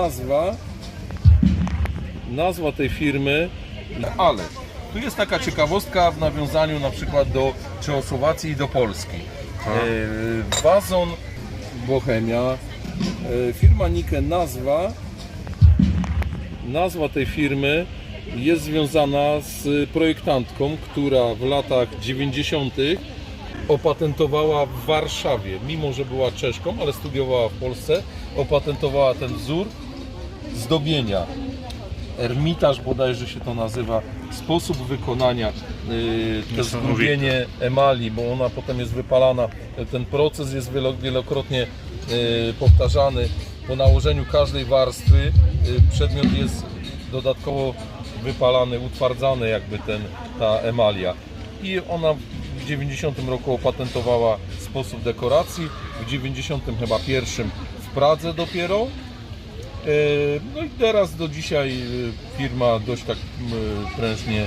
Nazwa, nazwa tej firmy, ale tu jest taka ciekawostka w nawiązaniu na przykład do Czechosłowacji i do Polski. E, Wazon Bohemia, e, firma Nike nazwa, nazwa tej firmy jest związana z projektantką, która w latach 90. opatentowała w Warszawie, mimo że była Czeszką, ale studiowała w Polsce, opatentowała ten wzór zdobienia. Ermitaż bodajże się to nazywa, sposób wykonania, yy, to zgubienie emali, bo ona potem jest wypalana. Ten proces jest wielo- wielokrotnie yy, powtarzany. Po nałożeniu każdej warstwy yy, przedmiot jest dodatkowo wypalany, utwardzany jakby ten, ta emalia. I ona w 90 roku opatentowała sposób dekoracji, w 90 chyba pierwszym w Pradze dopiero. E, No i teraz do dzisiaj e, firma dość tak m, prężnie